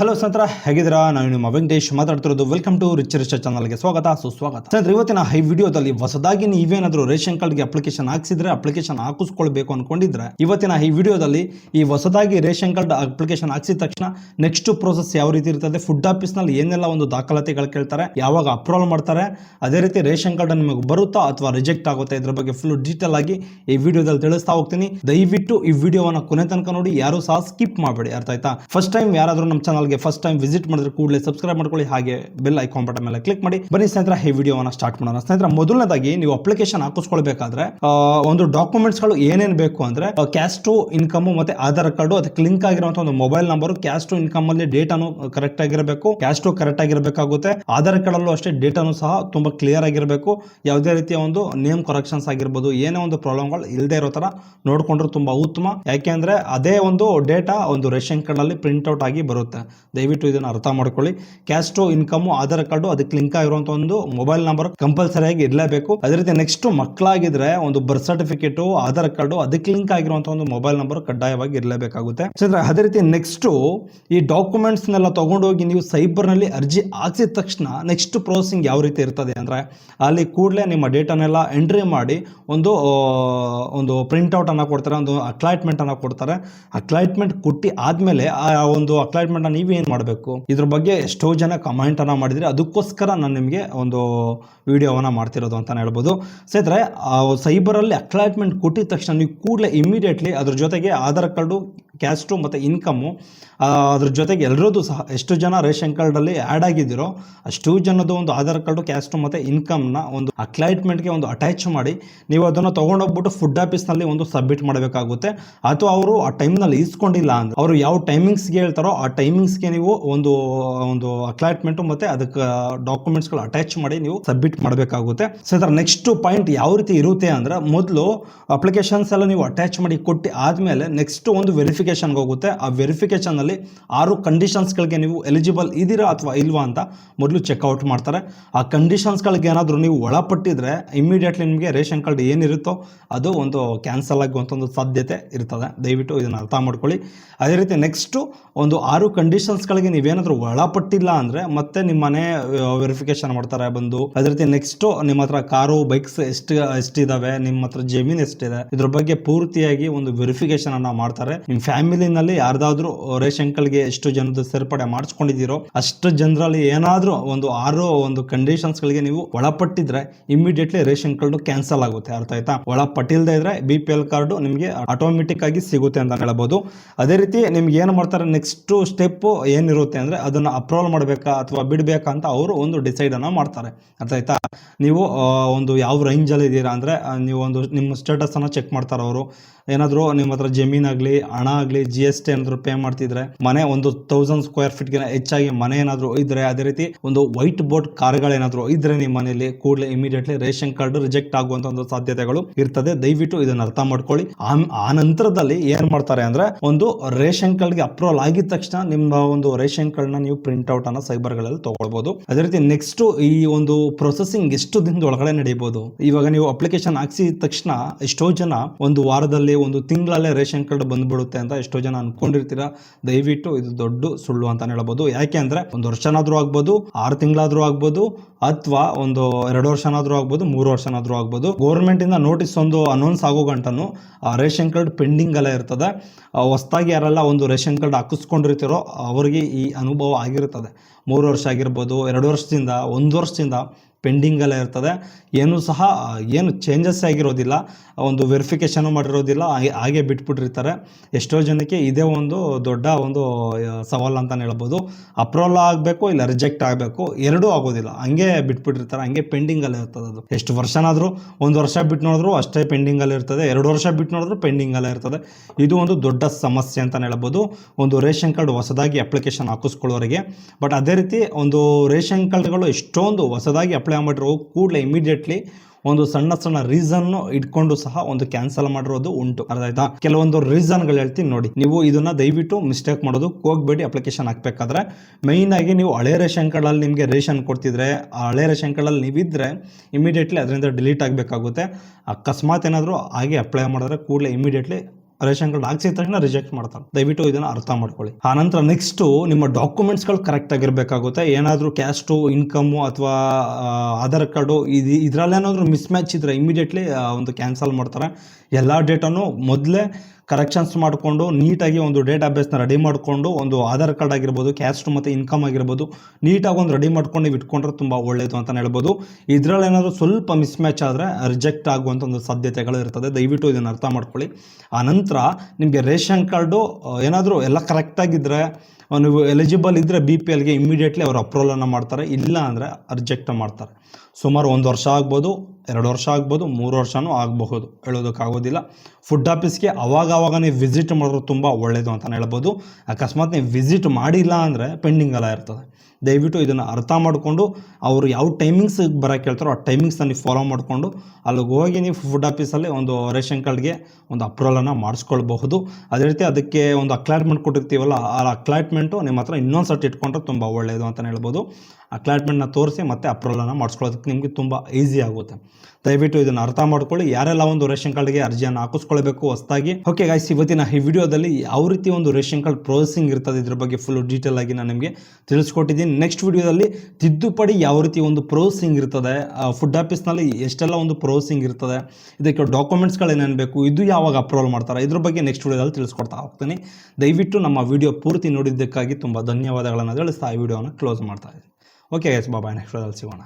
Hello ಸ್ನೇಹಿತರ, ಹೇಗಿದ್ದೀರಾ? ನಾನು ನಿಮ್ಮ ವೆಂಕಟೇಶ್ ಮಾತಾಡ್ತಿರೋದು ವೆಲ್ಕಮ್ ಟು ರಿಚ್ ರಿಚ್ ಚಾನಲ್ಗೆ ಸ್ವಾಗತ, ಸುಸ್ವಾಗತ. ಸ್ನೇಹಿತರೆ, ಇವತ್ತಿನ ಈ ವಿಡಿಯೋದಲ್ಲಿ ಹೊಸದಾಗಿ ನೀವೇನಾದರೂ ರೇಷನ್ ಕಾರ್ಡ್ಗೆ ಅಪ್ಲಿಕೇಶನ್ ಹಾಕಿಸಿದ್ರೆ ಅಪ್ಲಿಕೇಶನ್ ಹಾಕಿಸ್ಕೊಳ್ಬೇಕು ಅನ್ಕೊಂಡಿದ್ರೆ, ಇವತ್ತಿನ ಈ ವಿಡಿಯೋದಲ್ಲಿ ಈ ಹೊಸದಾಗಿ ರೇಷನ್ ಕಾರ್ಡ್ ಅಪ್ಲಿಕೇಶನ್ ಹಾಕಿಸಿದ ತಕ್ಷಣ ನೆಕ್ಸ್ಟ್ ಪ್ರೋಸೆಸ್ ಯಾವ ರೀತಿ ಇರ್ತದೆ ಫುಡ್ ಆಫೀಸ್ನಲ್ಲಿ ಏನೆಲ್ಲ ಒಂದು ದಾಖಲಾತಿಗಳು ಕೇಳ್ತಾರೆ, ಯಾವಾಗ ಅಪ್ರೂವಲ್ ಮಾಡ್ತಾರೆ, ಅದೇ ರೀತಿ ರೇಷನ್ ಕಾರ್ಡ್ ನಿಮಗೆ ಬರುತ್ತಾ ಅಥವಾ ರಿಜೆಕ್ಟ್ ಆಗುತ್ತೆ ಇದ್ರ ಬಗ್ಗೆ ಫುಲ್ ಡೀಟೇಲ್ ಆಗಿ ಈ ವಿಡಿಯೋದಲ್ಲಿ ತಿಳಿಸ್ತಾ ಹೋಗ್ತೀನಿ. ದಯವಿಟ್ಟು ಈ ವಿಡಿಯೋವನ್ನು ಕೊನೆ ತನಕ ನೋಡಿ, ಯಾರು ಸಹ ಸ್ಕಿಪ್ ಮಾಡಬೇಡಿ, ಅರ್ಥ ಆಯ್ತಾ? ಫಸ್ಟ್ ಟೈಮ್ ಯಾರಾದರೂ ನಮ್ಮ ಚಾನಲ್ಗೆ ಫಸ್ಟ್ ಟೈಮ್ ವಿಸಿಟ್ ಮಾಡಿದ್ರೆ ಕೂಡಲೇ ಸಬ್ಸ್ಕ್ರೈಬ್ ಮಾಡ್ಕೊಳ್ಳಿ. ಹಾಗೆ ಬೆಲ್ ಐಕಾನ್ ಬಟನ್ ಮೇಲೆ ಕ್ಲಿಕ್ ಮಾಡಿ. ಬನ್ನಿ ಸ್ನೇಹಿತರ, ಈ ವಿಡಿಯೋವನ್ನು ಸ್ಟಾರ್ಟ್ ಮಾಡೋಣ. ಸ್ನೇಹಿತರ, ಮೊದಲನೇದಾಗಿ ನೀವು ಅಪ್ಲಿಕೇಶನ್ ಹಾಕಿಸ್ಕೊಳ್ಬೇಕಾದ್ರೆ ಒಂದು ಡಾಕ್ಯುಮೆಂಟ್ಸ್ಗಳು ಏನೇನು ಬೇಕು ಅಂದ್ರೆ ಕ್ಯಾಸ್ಟು ಇನ್ಕಮ್ ಮತ್ತೆ ಆಧಾರ್ ಕಾರ್ಡು, ಅದಕ್ಕೆ ಲಿಂಕ್ ಆಗಿರುವಂತಹ ಒಂದು ಮೊಬೈಲ್ ನಂಬರ್ ಕ್ಯಾಸ್ಟು ಇನ್ಕಮ್ ಅಲ್ಲಿ ಡೇಟಾನು ಕರೆಕ್ಟ್ ಆಗಿರಬೇಕು. ಕ್ಯಾಸ್ಟು ಕರೆಕ್ಟ್ ಆಗಿರಬೇಕಾಗುತ್ತೆ. ಆಧಾರ್ ಕಾರ್ಡ್ ಅಲ್ಲೂ ಅಷ್ಟೇ ಡೇಟಾನು ಸಹ ತುಂಬಾ ಕ್ಲಿಯರ್ ಆಗಿರಬೇಕು. ಯಾವುದೇ ರೀತಿಯ ಒಂದು ನೇಮ್ ಕರೆಕ್ಷನ್ಸ್ ಆಗಿರ್ಬೋದು, ಏನೇ ಒಂದು ಪ್ರಾಬ್ಲಮ್ಗಳು ಇಲ್ಲದೆ ಇರೋ ತರ ನೋಡ್ಕೊಂಡ್ರೆ ತುಂಬಾ ಉತ್ತಮ. ಯಾಕೆಂದ್ರೆ ಅದೇ ಒಂದು ಡೇಟಾ ಒಂದು ರೇಷನ್ ಕಾರ್ಡ್ ಅಲ್ಲಿ ಪ್ರಿಂಟ್ ಔಟ್ ಆಗಿ ಬರುತ್ತೆ. ದಯವಿಟ್ಟು ಇದನ್ನು ಅರ್ಥ ಮಾಡ್ಕೊಳ್ಳಿ. ಕ್ಯಾಸ್ಟು ಇನ್ಕಮ್ ಆಧಾರ್ ಕಾರ್ಡು ಅದಕ್ಕೆ ಲಿಂಕ್ ಆಗಿರುವಂತ ಒಂದು ಮೊಬೈಲ್ ನಂಬರ್ ಕಂಪಲ್ಸರಿ ಆಗಿ ಇರಲೇಬೇಕು ಅದೇ ರೀತಿ ನೆಕ್ಸ್ಟ್ ಮಕ್ಕಳಾಗಿದ್ರೆ ಒಂದು ಬರ್ತ್ ಸರ್ಟಿಫಿಕೇಟ್ ಆಧಾರ್ ಕಾರ್ಡು ಅದಕ್ಕೆ ಲಿಂಕ್ ಆಗಿರುವಂಥ ಒಂದು ಮೊಬೈಲ್ ನಂಬರ್ ಕಡ್ಡಾಯವಾಗಿ ಇರಲೇಬೇಕಾಗುತ್ತೆ ಅದೇ ರೀತಿ ನೆಕ್ಸ್ಟ್ ಈ ಡಾಕ್ಯುಮೆಂಟ್ಸ್ನೆಲ್ಲ ತಗೊಂಡೋಗಿ ನೀವು ಸೈಬರ್ನಲ್ಲಿ ಅರ್ಜಿ ಹಾಕಿದ ತಕ್ಷಣ ನೆಕ್ಸ್ಟ್ ಪ್ರೋಸೆಸಿಂಗ್ ಯಾವ ರೀತಿ ಇರ್ತದೆ ಅಂದರೆ, ಅಲ್ಲಿ ಕೂಡಲೇ ನಿಮ್ಮ ಡೇಟನ್ನೆಲ್ಲ ಎಂಟ್ರಿ ಮಾಡಿ ಒಂದು ಒಂದು ಪ್ರಿಂಟ್ಔಟ್ ಅನ್ನ ಕೊಡ್ತಾರೆ, ಒಂದು ಅಕ್ಲೈಟ್ಮೆಂಟನ್ನು ಕೊಡ್ತಾರೆ. ಅಕ್ಲೈಟ್ಮೆಂಟ್ ಕೊಟ್ಟಿ ಆದಮೇಲೆ ಆ ಒಂದು ಅಕ್ಲೈಟ್ಮೆಂಟ್ ನೀವೇನು ಮಾಡಬೇಕು? ಇದ್ರ ಬಗ್ಗೆ ಎಷ್ಟೋ ಜನ ಕಮೆಂಟ್ ಮಾಡಿದರೆ ಅದಕ್ಕೋಸ್ಕರ ನಾನು ನಿಮಗೆ ಒಂದು ವಿಡಿಯೋವನ್ನ ಮಾಡ್ತಿರೋದು ಅಂತ ಹೇಳ್ಬೋದು. ಸ್ನೇಹಿತರೆ ಸೈಬರಲ್ಲಿ ಅಕ್ಲಾಟ್ಮೆಂಟ್ ಕೊಟ್ಟಿದ ತಕ್ಷಣ ನೀವು ಕೂಡಲೇ ಇಮಿಡಿಯೇಟ್ಲಿ ಅದ್ರ ಜೊತೆಗೆ ಆಧಾರ್ ಕಾರ್ಡು ಕ್ಯಾಸ್ಟು ಮತ್ತು ಇನ್ಕಮ್ಮು ಅದ್ರ ಜೊತೆಗೆ ಎಲ್ಲರದ್ದು ಸಹ ಎಷ್ಟು ಜನ ರೇಷನ್ ಕಾರ್ಡಲ್ಲಿ ಆ್ಯಡ್ ಆಗಿದ್ದೀರೋ ಅಷ್ಟು ಜನದ ಒಂದು ಆಧಾರ್ ಕಾರ್ಡು ಕ್ಯಾಸ್ಟು ಮತ್ತು ಇನ್ಕಮ್ನ ಒಂದು ಅಕ್ಲೈಟ್ಮೆಂಟ್ಗೆ ಒಂದು ಅಟ್ಯಾಚ್ ಮಾಡಿ ನೀವು ಅದನ್ನು ತೊಗೊಂಡೋಗ್ಬಿಟ್ಟು ಫುಡ್ ಆಫೀಸ್ನಲ್ಲಿ ಒಂದು ಸಬ್ಮಿಟ್ ಮಾಡಬೇಕಾಗುತ್ತೆ. ಅಥವಾ ಅವರು ಆ ಟೈಮ್ನಲ್ಲಿ ಇಸ್ಕೊಂಡಿಲ್ಲ ಅಂದರೆ ಅವರು ಯಾವ ಟೈಮಿಂಗ್ಸ್ಗೆ ಹೇಳ್ತಾರೋ ಆ ಟೈಮಿಂಗ್ಸ್ಗೆ ನೀವು ಒಂದು ಒಂದು ಅಕ್ಲೈಟ್ಮೆಂಟು ಮತ್ತು ಅದಕ್ಕೆ ಡಾಕ್ಯುಮೆಂಟ್ಸ್ಗಳು ಅಟ್ಯಾಚ್ ಮಾಡಿ ನೀವು ಸಬ್ಮಿಟ್ ಮಾಡಬೇಕಾಗುತ್ತೆ. ಸೊ ಇದರ ನೆಕ್ಸ್ಟ್ ಪಾಯಿಂಟ್ ಯಾವ ರೀತಿ ಇರುತ್ತೆ ಅಂದ್ರೆ ಮೊದಲು ಅಪ್ಲಿಕೇಶನ್ಸ್ ಎಲ್ಲ ನೀವು ಅಟ್ಯಾಚ್ ಮಾಡಿ ಕೊಟ್ಟು ಆದಮೇಲೆ ನೆಕ್ಸ್ಟ್ ಒಂದು ವೆರಿಫಿಕೇಶನ್ಗೆ ಹೋಗುತ್ತೆ. ಆ ವೆರಿಫಿಕೇಶನಲ್ಲಿ ಆರು ಕಂಡೀಷನ್ಸ್ಗಳಿಗೆ ನೀವು ಎಲಿಜಿಬಲ್ ಇದ್ದೀರಾ ಅಥವಾ ಇಲ್ವಾ ಅಂತ ಮೊದಲು ಚೆಕ್ಔಟ್ ಮಾಡ್ತಾರೆ. ಆ ಕಂಡೀಷನ್ಸ್ಗಳಿಗೆ ಏನಾದರೂ ನೀವು ಒಳಪಟ್ಟಿದ್ರೆ ಇಮಿಡಿಯೇಟ್ಲಿ ನಿಮಗೆ ರೇಷನ್ ಕಾರ್ಡ್ ಏನಿರುತ್ತೋ ಅದು ಒಂದು ಕ್ಯಾನ್ಸಲ್ ಆಗುವಂಥ ಒಂದು ಸಾಧ್ಯತೆ ಇರ್ತದೆ. ದಯವಿಟ್ಟು ಇದನ್ನು ಅರ್ಥ ಮಾಡ್ಕೊಳ್ಳಿ. ಅದೇ ರೀತಿ ನೆಕ್ಸ್ಟು ಒಂದು ಆರು ಕಂಡೀಷನ್ಸ್ಗಳಿಗೆ ನೀವೇನಾದರೂ ಒಳಪಟ್ಟಿಲ್ಲ ಅಂದರೆ ಮತ್ತೆ ನಿಮ್ಮ ಮನೆ ವೆರಿಫಿಕೇಶನ್ ಮಾಡ್ತಾರೆ ಬಂದು. ಅದೇ ರೀತಿ ನೆಕ್ಸ್ಟು ನಿಮ್ಮ ಹತ್ರ ಕಾರು ಬೈಕ್ಸ್ ಎಷ್ಟು, ಎಷ್ಟಿದಾವೆ, ನಿಮ್ಮ ಹತ್ರ ಜಮೀನು ಎಷ್ಟಿದೆ, ಇದ್ರ ಬಗ್ಗೆ ಪೂರ್ತಿಯಾಗಿ ಒಂದು ವೆರಿಫಿಕೇಶನ್ ಅನ್ನ ಮಾಡ್ತಾರೆ. ನಿಮ್ಮ ಫ್ಯಾಮಿಲಿನಲ್ಲಿ ಯಾರ್ದಾದ್ರೂ ರೇಷನ್ ಕಾರ್ಡ್ಗೆ ಎಷ್ಟು ಜನದ ಸೇರ್ಪಡೆ ಮಾಡಿಸ್ಕೊಂಡಿದ್ದೀರೋ, ಅಷ್ಟು ಜನರಲ್ಲಿ ಏನಾದರೂ ಒಂದು ಆರು ಒಂದು ಕಂಡೀಷನ್ಸ್ಗಳಿಗೆ ನೀವು ಒಳಪಟ್ಟಿದ್ರೆ ಇಮಿಡಿಯೇಟ್ಲಿ ರೇಷನ್ ಕಾರ್ಡ್ ಕ್ಯಾನ್ಸಲ್ ಆಗುತ್ತೆ. ಅರ್ಥ ಆಯ್ತಾ? ಒಳಪಟ್ಟಿಲ್ಲದೆ ಇದ್ರೆ ಬಿ ಪಿ ಎಲ್ ಕಾರ್ಡು ನಿಮಗೆ ಆಟೋಮೆಟಿಕ್ ಆಗಿ ಸಿಗುತ್ತೆ ಅಂತ ಹೇಳ್ಬೋದು. ಅದೇ ರೀತಿ ನಿಮ್ಗೆ ಏನು ಮಾಡ್ತಾರೆ, ನೆಕ್ಸ್ಟ್ ಸ್ಟೆಪ್ ಏನಿರುತ್ತೆ ಅಂದ್ರೆ ಅದನ್ನ ಅಪ್ರೂವಲ್ ಮಾಡಬೇಕಾ ಅಥವಾ ಬಿಡಬೇಕಾ ಅಂತ ಅವರು ಒಂದು ಡಿಸೈಡ್ ಅನ್ನ ಮಾಡ್ತಾರೆ. ಅರ್ಥ ಆಯ್ತಾ? ನೀವು ಒಂದು ಯಾವ ರೇಂಜಲ್ಲಿ ಇದ್ದೀರಾ ಅಂದರೆ ನೀವು ಒಂದು ನಿಮ್ಮ ಸ್ಟೇಟಸನ್ನು ಚೆಕ್ ಮಾಡ್ತಾರೆ ಅವರು. ಏನಾದರೂ ನಿಮ್ಮ ಹತ್ರ ಜಮೀನಾಗಲಿ, ಹಣ ಜಿ ಎಸ್ ಟಿ ಏನಾದರೂ ಪೇ ಮಾಡ್ತಿದ್ರೆ ಮನೆ ಒಂದು ತೌಸಂಡ್ ಸ್ಕ್ವೇರ್ ಫೀಟ್ ಗಿನ ಹೆಚ್ಚಾಗಿ ಮನೆ ಏನಾದ್ರು ಇದ್ರೆ ಅದೇ ರೀತಿ ಒಂದು ವೈಟ್ ಬೋರ್ಡ್ ಕಾರ್ಗಳೇನಾದರೂ ಇದ್ರೆ ನಿಮ್ಮ ಮನೆಯಲ್ಲಿ ಕೂಡಲೇ ಇಮಿಡಿಯೇಟ್ಲಿ ರೇಷನ್ ಕಾರ್ಡ್ ರಿಜೆಕ್ಟ್ ಆಗುವಂತ ಒಂದು ಸಾಧ್ಯತೆಗಳು ಇರ್ತದೆ. ದಯವಿಟ್ಟು ಇದನ್ನ ಅರ್ಥ ಮಾಡ್ಕೊಳ್ಳಿ. ಆ- ನಂತರದಲ್ಲಿ ಏನ್ ಮಾಡ್ತಾರೆ ಅಂದ್ರೆ ಒಂದು ರೇಷನ್ ಕಾರ್ಡ್ಗೆ ಅಪ್ರೂವಲ್ ಆಗಿದ ತಕ್ಷಣ ನಿಮ್ಮ ಒಂದು ರೇಷನ್ ಕಾರ್ಡ್ನ ನೀವು ಪ್ರಿಂಟ್ ಔಟ್ ಅನ್ನ ಸೈಬರ್ಗಳಲ್ಲಿ ತಗೊಳ್ಬಹುದು ಅದೇ ರೀತಿ ನೆಕ್ಸ್ಟ್ ಈ ಒಂದು ಪ್ರೊಸೆಸಿಂಗ್ ಎಷ್ಟು ದಿನದ ಒಳಗಡೆ ನಡೆಯಬಹುದು ಇವಾಗ ನೀವು ಅಪ್ಲಿಕೇಶನ್ ಹಾಕ್ಸಿದ ತಕ್ಷಣ ಎಷ್ಟೋ ಜನ ಒಂದು ವಾರದಲ್ಲಿ ಒಂದು ತಿಂಗಳಲ್ಲೇ ರೇಷನ್ ಕಾರ್ಡ್ ಬಂದ್ಬಿಡುತ್ತೆ ಎಷ್ಟೋ ಜನ ಅನ್ಕೊಂಡಿರ್ತೀರಾ. ದಯವಿಟ್ಟು ಇದು ದೊಡ್ಡ ಸುಳ್ಳು ಅಂತ ಹೇಳ್ಬೋದು. ಯಾಕೆ ಅಂದ್ರೆ ಒಂದು ವರ್ಷನಾದ್ರೂ ಆಗ್ಬೋದು, ಆರು ತಿಂಗಳಾದ್ರೂ ಆಗ್ಬೋದು, ಅಥವಾ ಒಂದು ಎರಡು ವರ್ಷನಾದ್ರೂ ಆಗ್ಬೋದು, ಮೂರು ವರ್ಷನಾದ್ರೂ ಆಗ್ಬೋದು. ಗೌರ್ಮೆಂಟ್ ಇಂದ ನೋಟಿಸ್ ಒಂದು ಅನೌನ್ಸ್ ಆಗೋ ಗಂಟನು ರೇಷನ್ ಕಾರ್ಡ್ ಪೆಂಡಿಂಗ್ ಎಲ್ಲ ಇರ್ತದೆ. ಹೊಸದಾಗಿ ಯಾರೆಲ್ಲ ಒಂದು ರೇಷನ್ ಕಾರ್ಡ್ ಹಾಕಿಸ್ಕೊಂಡಿರ್ತಿರೋ ಅವರಿಗೆ ಈ ಅನುಭವ ಆಗಿರ್ತದೆ. ಮೂರು ವರ್ಷ ಆಗಿರ್ಬೋದು, ಎರಡು ವರ್ಷದಿಂದ, ಒಂದು ವರ್ಷದಿಂದ ಪೆಂಡಿಂಗ್ ಎಲ್ಲ ಇರ್ತದೆ. ಏನು ಸಹ ಏನು ಚೇಂಜಸ್ ಆಗಿರೋದಿಲ್ಲ. ಒಂದು ವೆರಿಫಿಕೇಷನು ಮಾಡಿರೋದಿಲ್ಲ. ಹಾಗೆ ಹಾಗೆ ಬಿಟ್ಬಿಟ್ಟಿರ್ತಾರೆ. ಎಷ್ಟೋ ಜನಕ್ಕೆ ಇದೇ ಒಂದು ದೊಡ್ಡ ಒಂದು ಸವಾಲು ಅಂತಲೇ ಹೇಳ್ಬೋದು. ಅಪ್ರೂವಲ್ ಆಗಬೇಕು ಇಲ್ಲ ರಿಜೆಕ್ಟ್ ಆಗಬೇಕು? ಎರಡೂ ಆಗೋದಿಲ್ಲ. ಹಂಗೆ ಬಿಟ್ಬಿಟ್ಟಿರ್ತಾರೆ. ಹಂಗೆ ಪೆಂಡಿಂಗಲ್ಲೇ ಇರ್ತದೆ ಅದು. ಎಷ್ಟು ವರ್ಷನಾದರೂ, ಒಂದು ವರ್ಷ ಬಿಟ್ಟು ನೋಡಿದ್ರು ಅಷ್ಟೇ ಪೆಂಡಿಂಗಲ್ಲಿ ಇರ್ತದೆ. ಎರಡು ವರ್ಷ ಬಿಟ್ಟು ನೋಡಿದ್ರು ಪೆಂಡಿಂಗಲ್ಲೇ ಇರ್ತದೆ. ಇದು ಒಂದು ದೊಡ್ಡ ಸಮಸ್ಯೆ ಅಂತಲೇ ಹೇಳ್ಬೋದು. ಒಂದು ರೇಷನ್ ಕಾರ್ಡ್ ಹೊಸದಾಗಿ ಅಪ್ಲಿಕೇಶನ್ ಹಾಕಿಸ್ಕೊಳ್ಳೋರಿಗೆ. ಬಟ್ ಅದೇ ರೀತಿ ಒಂದು ರೇಷನ್ ಕಾರ್ಡ್ಗಳು ಎಷ್ಟೊಂದು ಹೊಸದಾಗಿ ಅಪ್ಲೈ ಮಾಡಿರೋ ಕೂಡಲೇ ಇಮಿಡಿಯೇಟ್ಲಿ ಒಂದು ಸಣ್ಣ ಸಣ್ಣ ರೀಸನ್ ಇಟ್ಕೊಂಡು ಸಹ ಒಂದು ಕ್ಯಾನ್ಸಲ್ ಮಾಡಿರೋದು ಉಂಟು. ಅರ್ಥ ಕೆಲವೊಂದು ರೀಸನ್ಗಳು ಹೇಳ್ತೀನಿ ನೋಡಿ. ನೀವು ಇದನ್ನ ದಯವಿಟ್ಟು ಮಿಸ್ಟೇಕ್ ಮಾಡೋದು ಹೋಗ್ಬೇಡಿ ಅಪ್ಲಿಕೇಶನ್ ಹಾಕ್ಬೇಕಾದ್ರೆ. ಮೈನ್ ಆಗಿ ನೀವು ಹಳೆ ರೇಷನ್ ಕಾರ್ಡಲ್ಲಿ ನಿಮಗೆ ರೇಷನ್ ಕೊಡ್ತಿದ್ರೆ, ಆ ಹಳೆ ರೇಷನ್ ಕಾರ್ಡಲ್ಲಿ ನೀವಿದ್ರೆ ಇಮಿಡಿಯೇಟ್ಲಿ ಅದರಿಂದ ಡಿಲೀಟ್ ಆಗಬೇಕಾಗುತ್ತೆ. ಅಕಸ್ಮಾತ್ ಏನಾದರೂ ಹಾಗೆ ಅಪ್ಲೈ ಮಾಡಿದ್ರೆ ಕೂಡಲೇ ಇಮಿಡಿಯೇಟ್ಲಿ ಕಾರ್ಡ್ ಹಾಕ್ಸಿದ ತಕ್ಷಣ ರಿಜೆಕ್ಟ್ ಮಾಡ್ತಾರೆ ದಯವಿಟ್ಟು ಇದನ್ನ ಅರ್ಥ ಮಾಡ್ಕೊಳ್ಳಿ. ಆನಂತರ ನೆಕ್ಸ್ಟ್ ನಿಮ್ಮ ಡಾಕ್ಯುಮೆಂಟ್ಸ್ಗಳು ಕರೆಕ್ಟ್ ಆಗಿರ್ಬೇಕಾಗುತ್ತೆ. ಏನಾದರೂ ಕ್ಯಾಸ್ಟು ಇನ್ಕಮ್ಮು ಅಥವಾ ಆಧಾರ್ ಕಾರ್ಡು ಇದು, ಇದರಲ್ಲೇನಾದರೂ ಮಿಸ್ ಮ್ಯಾಚ್ ಇದ್ರೆ ಇಮಿಡಿಯೇಟ್ಲಿ ಒಂದು ಕ್ಯಾನ್ಸಲ್ ಮಾಡ್ತಾರೆ. ಎಲ್ಲ ಡೇಟಾನು ಮೊದಲೇ ಕರೆಕ್ಷನ್ಸ್ ಮಾಡಿಕೊಂಡು ನೀಟಾಗಿ ಒಂದು ಡೇಟಾ ಬೇಸ್ನ ರೆಡಿ ಮಾಡಿಕೊಂಡು ಒಂದು ಆಧಾರ್ ಕಾರ್ಡ್ ಆಗಿರ್ಬೋದು ಕ್ಯಾಸ್ಟ್ ಮತ್ತು ಇನ್ಕಮ್ ಆಗಿರ್ಬೋದು, ನೀಟಾಗಿ ಒಂದು ರೆಡಿ ಮಾಡ್ಕೊಂಡು ನೀವು ಇಟ್ಕೊಂಡ್ರೆ ತುಂಬ ಒಳ್ಳೆಯದು ಅಂತ ಹೇಳ್ಬೋದು. ಇದರಲ್ಲಿ ಏನಾದರೂ ಸ್ವಲ್ಪ ಮಿಸ್ ಮ್ಯಾಚ್ ಆದರೆ ರಿಜೆಕ್ಟ್ ಆಗುವಂಥ ಒಂದು ಸಾಧ್ಯತೆಗಳು ಇರ್ತದೆ. ದಯವಿಟ್ಟು ಇದನ್ನು ಅರ್ಥ ಮಾಡ್ಕೊಳ್ಳಿ. ಆ ನಂತರ ನಿಮಗೆ ರೇಷನ್ ಕಾರ್ಡು ಏನಾದರೂ ಎಲ್ಲ ಕರೆಕ್ಟಾಗಿದ್ದರೆ ನೀವು ಎಲಿಜಿಬಲ್ ಇದ್ದರೆ ಬಿ ಪಿ ಎಲ್ಗೆ ಇಮಿಡಿಯೇಟ್ಲಿ ಅವರು ಅಪ್ರೂವಲನ್ನು ಮಾಡ್ತಾರೆ. ಇಲ್ಲ ಅಂದರೆ ರಿಜೆಕ್ಟ್ ಮಾಡ್ತಾರೆ. ಸುಮಾರು ಒಂದು ವರ್ಷ ಆಗ್ಬೋದು. ಎರಡು ವರ್ಷ ಆಗ್ಬೋದು, ಮೂರು ವರ್ಷವೂ ಆಗಬಹುದು ಹೇಳೋದಕ್ಕಾಗೋದಿಲ್ಲ. ಫುಡ್ ಆಫೀಸ್ಗೆ ಅವಾಗ ಅವಾಗ ನೀವು ವಿಸಿಟ್ ಮಾಡೋದು ತುಂಬ ಒಳ್ಳೆಯದು ಅಂತಲೇ ಹೇಳ್ಬೋದು. ಅಕಸ್ಮಾತ್ ನೀವು ವಿಸಿಟ್ ಮಾಡಿಲ್ಲ ಅಂದರೆ ಪೆಂಡಿಂಗ್ ಎಲ್ಲ ಇರ್ತದೆ. ದಯವಿಟ್ಟು ಇದನ್ನು ಅರ್ಥ ಮಾಡಿಕೊಂಡು, ಅವರು ಯಾವ ಟೈಮಿಂಗ್ಸಿಗೆ ಬರೋಕ್ಕೆ ಹೇಳ್ತಾರೋ ಆ ಟೈಮಿಂಗ್ಸ್ನ ನೀವು ಫಾಲೋ ಮಾಡಿಕೊಂಡು, ಅಲ್ಲಿಗೆ ಹೋಗಿ ನೀವು ಫುಡ್ ಆಫೀಸಲ್ಲಿ ಒಂದು ರೇಷನ್ ಕಾರ್ಡ್ಗೆ ಒಂದು ಅಪ್ರೂವಲನ್ನು ಮಾಡಿಸ್ಕೊಳ್ಬಹುದು. ಅದೇ ರೀತಿ ಅದಕ್ಕೆ ಒಂದು ಅಕ್ಲಾಟ್ಮೆಂಟ್ ಕೊಟ್ಟಿರ್ತೀವಲ್ಲ, ಆ ಅಕ್ಲಾಟ್ಮೆಂಟು ನಿಮ್ಮ ಹತ್ರ ಇನ್ನೊಂದು ಸರ್ತಿ ಇಟ್ಕೊಂಡ್ರೆ ತುಂಬ ಒಳ್ಳೆಯದು ಅಂತಲೇ ಹೇಳ್ಬೋದು. ಅಕ್ಲಾಟ್ಮೆಂಟ್ನ ತೋರಿಸಿ ಮತ್ತೆ ಅಪ್ರೂವಲನ್ನು ಮಾಡಿಸ್ಕೊಳ್ಳೋದಕ್ಕೆ ನಿಮಗೆ ತುಂಬ ಈಸಿ ಆಗುತ್ತೆ. ದಯವಿಟ್ಟು ಇದನ್ನು ಅರ್ಥ ಮಾಡ್ಕೊಳ್ಳಿ. ಯಾರೆಲ್ಲ ಒಂದು ರೇಷನ್ ಕಾರ್ಡ್ಗೆ ಅರ್ಜಿಯನ್ನು ಹಾಕಿಸ್ಕೊಳ್ಬೇಕು ಹೊಸದಾಗಿ ಓಕೆ ಗಾಯ್ಸ್ ಇವತ್ತಿನ ಈ ವಿಡಿಯೋದಲ್ಲಿ ಯಾವ ರೀತಿ ಒಂದು ರೇಷನ್ ಕಾರ್ಡ್ ಪ್ರೋಸೆಸಿಂಗ್ ಇರ್ತದೆ ಇದ್ರ ಬಗ್ಗೆ ಫುಲ್ ಡೀಟೇಲ್ ಆಗಿ ನಾನು ನಿಮಗೆ ತಿಳಿಸ್ಕೊಟ್ಟಿದ್ದೀನಿ. ನೆಕ್ಸ್ಟ್ ವಿಡಿಯೋದಲ್ಲಿ ತಿದ್ದುಪಡಿ ಯಾವ ರೀತಿ ಒಂದು ಪ್ರೋಸೆಸಿಂಗ್ ಇರ್ತದೆ ಫುಡ್ ಆಫೀಸ್ನಲ್ಲಿ ಎಷ್ಟೆಲ್ಲ ಒಂದು ಪ್ರೋಸೆಸಿಂಗ್ ಇರ್ತದೆ, ಇದಕ್ಕೆ ಡಾಕ್ಯುಮೆಂಟ್ಸ್ಗಳು ಏನೇನು ಬೇಕು, ಇದು ಯಾವಾಗ ಅಪ್ರೂವಲ್ ಮಾಡ್ತಾರೆ, ಇದ್ರ ಬಗ್ಗೆ ನೆಕ್ಸ್ಟ್ ವಿಡಿಯೋದಲ್ಲಿ ತಿಳಿಸ್ಕೊಡ್ತಾ ಹೋಗ್ತೀನಿ. ದಯವಿಟ್ಟು ನಮ್ಮ ವಿಡಿಯೋ ಪೂರ್ತಿ ನೋಡಿದ್ದಕ್ಕಾಗಿ ತುಂಬ ಧನ್ಯವಾದಗಳನ್ನು ತಿಳಿಸ್ತಾ ಈ ವಿಡಿಯೋನ ಕ್ಲೋಸ್ ಮಾಡ್ತಾ ಓಕೆ ಗೈಸ್ ಬಾಬಾ ನೆಕ್ಸ್ಟ್ ವಿಡಿಯೋದಲ್ಲಿ ಸಿಗೋಣ